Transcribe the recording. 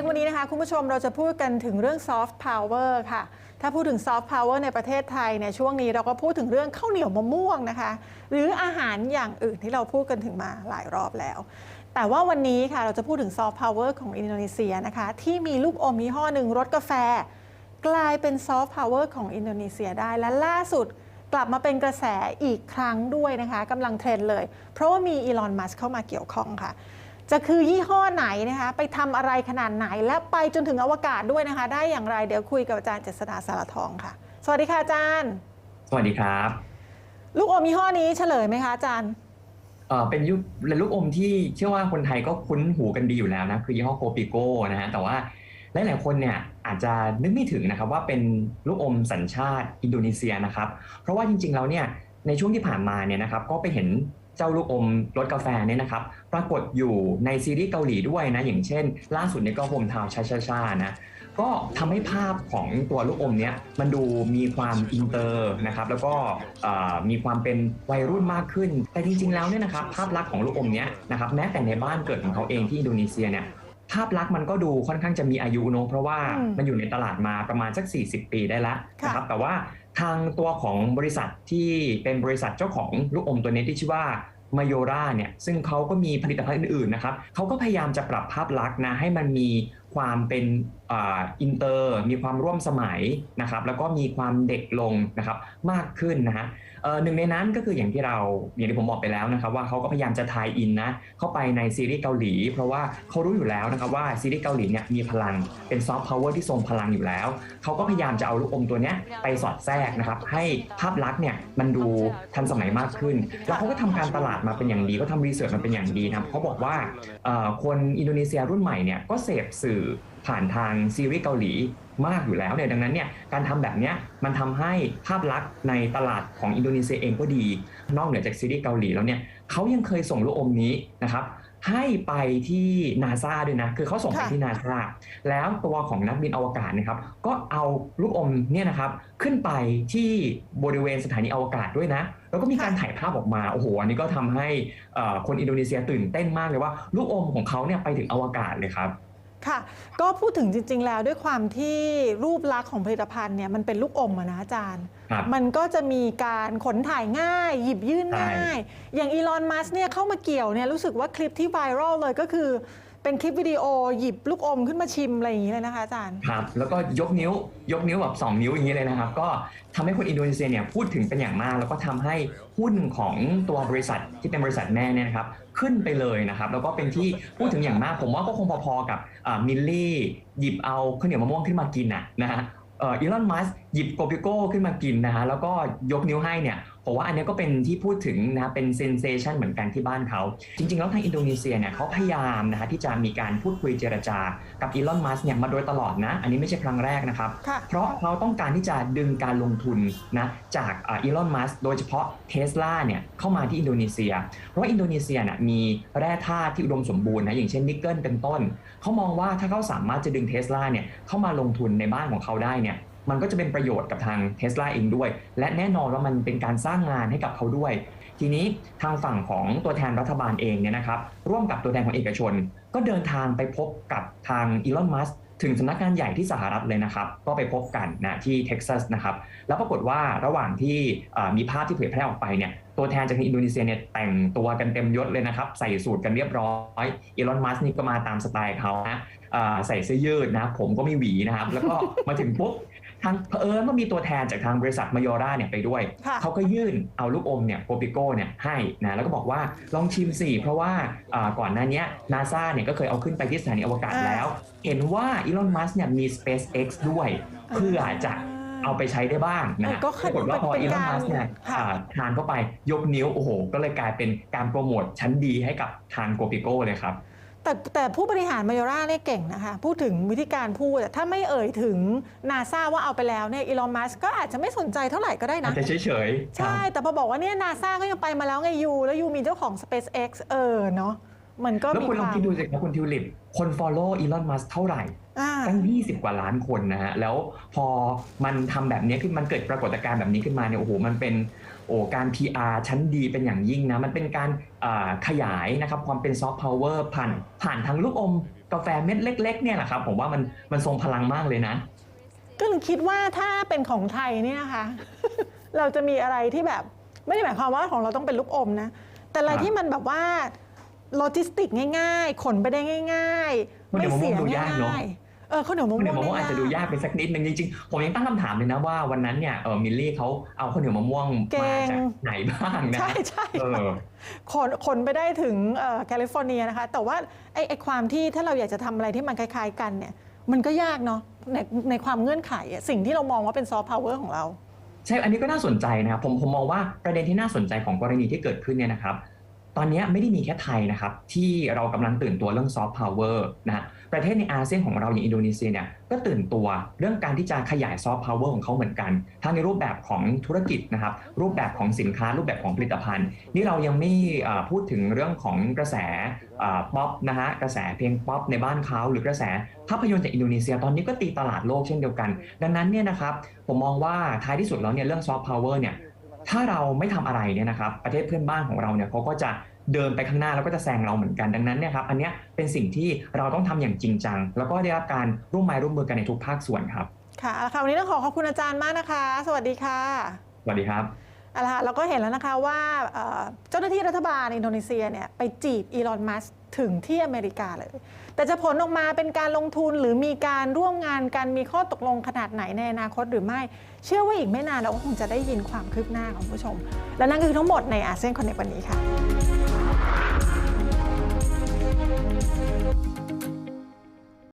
กวันนี้นะคะคุณผู้ชมเราจะพูดกันถึงเรื่อง soft power ค่ะ ถ้าพูดถึง soft power ในประเทศไทยเนี่ยช่วงนี้เราก็พูดถึงเรื่องข้าวเหนียวมะม่วงนะคะ หรืออาหารอย่างอื่นที่เราพูดกันถึงมาหลายรอบแล้ว แต่ว่าวันนี้ค่ะเราจะพูดถึง soft power ของอินโดนีเซียนะคะ ที่มีลูกอมยี่ห้อหนึ่งรสกาแฟ กลายเป็น soft power ของอินโดนีเซียได้และล่าสุดกลับมาเป็นกระแสอีกครั้งด้วยนะคะกำลังเทรนด์เลย เพราะว่ามีอีลอนมัสเข้ามาเกี่ยวข้องค่ะ จะคือยี่ห้อไหนนะคะ ไปทำอะไรขนาดไหน และไปจนถึงอวกาศด้วยนะคะ ได้อย่างไรเดี๋ยวคุยกับอาจารย์เจษฎาสารทองค่ะ สวัสดีค่ะอาจารย์ สวัสดีครับ ลูกอมยี่ห้อนี้เฉลยไหมคะอาจารย์เอ่อเป็นยุคเป็นลูกอมที่เชื่อว่าคนไทยก็คุ้นหูกันดีอยู่แล้วนะคือยี่ห้อโกปิโก้นะฮะแต่ว่าหลายๆคนเนี่ยอาจจะนึกไม่ถึงนะครับว่าเป็นลูกอมสัญชาติอินโดนีเซียนะครับ เพราะว่าจริงๆแล้วเนี่ยในช่วงที่ผ่านมาเนี่ยนะครับก็ไปเห็น เจ้าลูกอมรสกาแฟเนี่ยนะครับ ปรากฏอยู่ในซีรีส์เกาหลีด้วยนะ อย่างเช่น ล่าสุดในก็โฮมทาวชาชาชานะก็ทำให้ภาพของตัวลูกอมเนี้ยมันดูมีความอินเตอร์นะครับแล้วก็เอ่อมีความเป็นวัยรุ่นมากขึ้น แต่จริงๆแล้วเนี่ยนะครับภาพลักษณ์ของลูกอมเนี้ยนะครับแม้แต่ในบ้านเกิดของเขาเองที่อินโดนีเซียเนี่ยภาพลักษณ์มันก็ดูค่อนข้างจะมีอายุเนอะเพราะว่าอืมมันอยู่ในตลาดมาประมาณสัก 40 ปีได้แล้วค่ะนะครับแต่ว่า ทางตัวของบริษัทที่เป็นบริษัทเจ้าของลูกอมตัวนี้ที่ชื่อว่ามาโยราเนี่ยซึ่งเขาก็มีผลิตภัณฑ์อื่นๆนะครับเขาก็พยายามจะปรับภาพลักษณ์นะให้มันมีความเป็น อินเตอร์มีความร่วมสมัยนะครับแล้วก็มีความเด็กลงนะครับมากขึ้นนะฮะหนึ่งในนั้นก็คืออย่างที่เราอย่างที่ผมบอกไปแล้วนะครับว่าเขาก็พยายามจะทายอินนะเข้าไปในซีรีส์เกาหลี เพราะว่าเขารู้อยู่แล้วนะครับว่าซีรีส์เกาหลีเนี่ยมีพลังเป็นซอฟต์พาวเวอร์ที่ทรงพลังอยู่แล้ว เขาก็พยายามจะเอาลูกอมตัวเนี้ยไปสอดแทรกนะครับให้ภาพลักษณ์เนี่ยมันดูทันสมัยมากขึ้น แล้วเขาก็ทำการตลาดมาเป็นอย่างดีก็ทำรีเสิร์ชมาเป็นอย่างดีนะครับเขาบอกว่าคนอินโดนีเซียรุ่นใหม่เนี่ยก็เสพสื่อ ผ่านทางซีรีส์เกาหลีมากอยู่แล้วเนี่ยดังนั้นเนี่ยการทำแบบเนี้ยมันทำให้ภาพลักษณ์ในตลาดของอินโดนีเซียเองก็ดี นอกเหนือจากซีรีส์เกาหลีแล้วเนี่ยเขายังเคยส่งลูกอมนี้นะครับให้ไปที่นาซาด้วยนะ คือเขาส่งไปค่ะที่นาซาแล้วตัวของนักบินอวกาศนะครับ ก็เอาลูกอมเนี่ยนะครับ ขึ้นไปที่บริเวณสถานีอวกาศด้วยนะ แล้วก็มีการถ่ายภาพออกมา โอ้โห อันนี้ก็ทำให้เอ่อคนอินโดนีเซียตื่นเต้นมากเลยว่า ลูกอมของเขาเนี่ยไปถึงอวกาศเลยครับ ค่ะ ก็พูดถึงจริง ๆ แล้วด้วยความที่รูปลักษณ์ของผลิตภัณฑ์เนี่ยมันเป็นลูกอมอะนะอาจารย์ ครับมันก็จะมีการขนถ่ายง่าย หยิบยื่นใช่ง่าย อย่างอีลอนมัสเนี่ยเข้ามาเกี่ยวเนี่ยรู้สึกว่าคลิปที่ไวรัลเลยก็คือ เป็นคลิปวิดีโอหยิบลูกอมขึ้นมาชิมอะไรอย่างนี้เลยนะคะอาจารย์ครับแล้วก็ยกนิ้วยกนิ้วแบบ2 นิ้วอย่างนี้เลยนะครับ ก็ทำให้คนอินโดนีเซียเนี่ยพูดถึงเป็นอย่างมาก แล้วก็ทำให้หุ้นของตัวบริษัทที่เป็นบริษัทแม่เนี่ยนะครับขึ้นไปเลยนะครับ แล้วก็เป็นที่พูดถึงอย่างมาก ผมว่าก็คงพอๆกับมิลลี่หยิบเอาข้าวเหนียวมะม่วงขึ้นมากินน่ะนะฮะอีลอนมัส หยิบโกปิโก้ขึ้นมากินนะฮะแล้วก็ยกนิ้วให้เนี่ยผมว่าอันเนี้ยก็เป็นที่พูดถึงนะเป็นเซนเซชันเหมือนกันที่บ้านเขา จริง ๆ แล้วทางอินโดนีเซียเนี่ยเขาพยายามนะฮะที่จะมีการพูดคุยเจรจากับอีลอนมัสเนี่ยมาโดยตลอดนะ อันนี้ไม่ใช่ครั้งแรกนะครับค่ะเพราะเขาต้องการที่จะดึงการลงทุนนะจากอีลอนมัสโดยเฉพาะเทสลาเนี่ยเข้ามาที่อินโดนีเซีย เพราะว่าอินโดนีเซียเนี่ยมีแร่ธาตุที่อุดมสมบูรณ์นะอย่างเช่นนิกเกิลเป็นต้นเขามองว่าถ้าเขาสามารถจะดึงเทสลาเนี่ยเข้ามาลงทุนในบ้านของเขาได้เนี่ย มันก็จะเป็นประโยชน์กับทางเทสลาเองด้วย และแน่นอนว่ามันเป็นการสร้างงานให้กับเขาด้วย ทีนี้ทางฝั่งของตัวแทนรัฐบาลเองเนี่ยนะครับร่วมกับตัวแทนของเอกชน ก็เดินทางไปพบกับทางอีลอนมัสถึงสำนักงานใหญ่ที่สหรัฐเลยนะครับ ก็ไปพบกันนะที่เท็กซัสนะครับ แล้วปรากฏว่าระหว่างที่มีภาพที่เผยแพร่ออกไปเนี่ย ตัวแทนจากอินโดนีเซียเนี่ยแต่งตัวกันเต็มยศเลยนะครับ ใส่สูทกันเรียบร้อยอีลอนมัสนี่ก็มาตามสไตล์เขานะใส่เสื้อยืดนะ ผมก็ไม่หวีนะครับ แล้วก็มาถึงปุ๊บ ทางเผอิญว่ามีตัวแทนจากทางบริษัทมายอราเนี่ยไปด้วยค่ะเขาก็ยื่นเอาลูกอมเนี่ยโปปิโก้เนี่ยให้นะแล้วก็บอกว่าลองชิมสิเพราะว่าอ่าก่อนหน้าเนี้นาซาเนี่ยก็เคยเอาขึ้นไปที่สถานีอวกาศอ่าแล้ว เห็นว่าอีลอนมัสเนี่ยมี SpaceX ด้วย เพื่อจะเอาไปใช้ได้บ้างนะเออก็ปรากฏว่าพอเป็นอีลอนการมัสเนี่ยค่ะอ่าทานเข้าไปยกนิ้วโอ้โห ก็เลยกลายเป็นการโปรโมทชั้นดีให้กับทางโกปิโก้เลยครับ แต่แต่ผู้บริหารมายราเนี่ยเก่งนะคะ พูดถึงวิธีการพูดอะถ้าไม่เอ่ยถึงนาซาว่าเอาไปแล้วเนี่ยอีลอนมัสก็อาจจะไม่สนใจเท่าไหร่ก็ได้อานะจจะเฉยๆครับใช่ แต่พอบอกว่าเนี่ยนาซาก็ยังไปมาแล้วไงยู แล้วยูมีเจ้าของ SpaceX เออเนาะมันก็แล้วมีคุณคลองวามคิดดูสิครับคุณทิวลิป คน follow อีลอนมัสเท่าไหร่อ่า ตั้ง 20 กว่าล้านคนนะฮะ แล้วพอมันทำแบบนี้ขึ้นมันเกิดปรากฏการณ์แบบนี้ขึ้นมาเนี่ยโอ้โหมันเป็นโอ้การ PR ชั้นดีเป็นอย่างยิ่งนะ มันเป็นการอ่าขยายนะครับความเป็นซอฟต์พาวเวอร์ผ่านผ่านทางลูกอมกาแฟเม็ดเล็ก ๆ เนี่ยแหละครับผมว่ามันมันทรงพลังมากเลยนะ ก็เลยคิดว่าถ้าเป็นของไทยเนี่ยนะคะ เราจะมีอะไรที่แบบไม่ได้หมายความว่าของเราต้องเป็นลูกอมนะ แต่อะไรครับที่มันแบบว่าโลจิสติกง่าย ๆ ขนไปได้ง่ายๆข้าวเหนีไม่ยวมะม่วงเสียดูยากเนอะง่ายๆ เออข้าวเหนียวมะม่วงข้าวเหนียวมะม่วงนี่อาจจะดูยากไปสักนิดนึงจริงๆ ผมยังตั้งคำถามเลยนะว่าวันนั้นเนี่ยเออมิลลี่เขาเอาข้าวเหนียวมะม่วงมาจากไหนบ้างนะใช่ใช่เออขนขนไปได้ถึงเอ่อแคลิฟอร์เนียนะคะ แต่ว่าไอ้ไอ้ความที่ถ้าเราอยากจะทำอะไรที่มันคล้ายๆกันเนี่ยมันก็ยากเนาะในในความเงื่อนไขอะสิ่งที่เรามองว่าเป็นซอฟต์พาวเวอร์ของเราใช่ อันนี้ก็น่าสนใจนะครับ ผมผมมองว่าประเด็นที่น่าสนใจของกรณีที่เกิดขึ้นเนี่ยนะครับต อนนี้ไม่ได้มีแค่ไทยนะครับที่เรากำลังตื่นตัวเรื่องซอฟต์พาวเวอร์นะฮะประเทศในอาเซียนของเราอย่างอินโดนีเซียเนี่ยก็ตื่นตัวเรื่องการที่จะขยายซอฟต์พาวเวอร์ของเขาเหมือนกันทั้งในรูปแบบของธุรกิจนะครับรูปแบบของสินค้ารูปแบบของผลิตภัณฑ์ นี่เรายังไม่พูดถึงเรื่องของกระแสป๊อปนะฮะกระแสเพลงป๊อปในบ้านเขาหรือกระแสภาพยนตร์จากอินโดนีเซียตอนนี้ก็ตีตลาดโลกเช่นเดียวกัน ดังนั้นเนี่ยนะครับผมมองว่าท้ายที่สุดแล้วเนี่ยเรื่องซอฟต์พาวเวอร์เนี่ยถ้าเราไม่ทำอะไรเนี่ยนะครับประเทศเพื่อนบ้านของเราเนี่ยเขาก็จะ เดินไปข้างหน้าแล้วก็จะแซงเราเหมือนกันดังนั้นเนี่ยครับอันเนี้ยเป็นสิ่งที่เราต้องทำอย่างจริงจัง แล้วก็ได้รับการร่วมไม้ร่วมมือกันในทุกภาคส่วนครับค่ะเอาละค่ะวันนี้ต้องขอขอบคุณอาจารย์มากนะคะ สวัสดีค่ะ สวัสดีครับเอาละค่ะเราก็เห็นแล้วนะคะว่าเอ่อเจ้าหน้าที่รัฐบาลอินโดนีเซียเนี่ยไปจีบอีลอนมัสถึงที่อเมริกาเลย แต่จะผลออกมาเป็นการลงทุนหรือมีการร่วมงานกันมีข้อตกลงขนาดไหนในอนาคตหรือไม่ เชื่อว่าอีกไม่นานเราก็คงจะได้ยินความคืบหน้าของผู้ชม และนั่นคือทั้งหมดในอาเซียนคอนเนควันนี้ค่ะ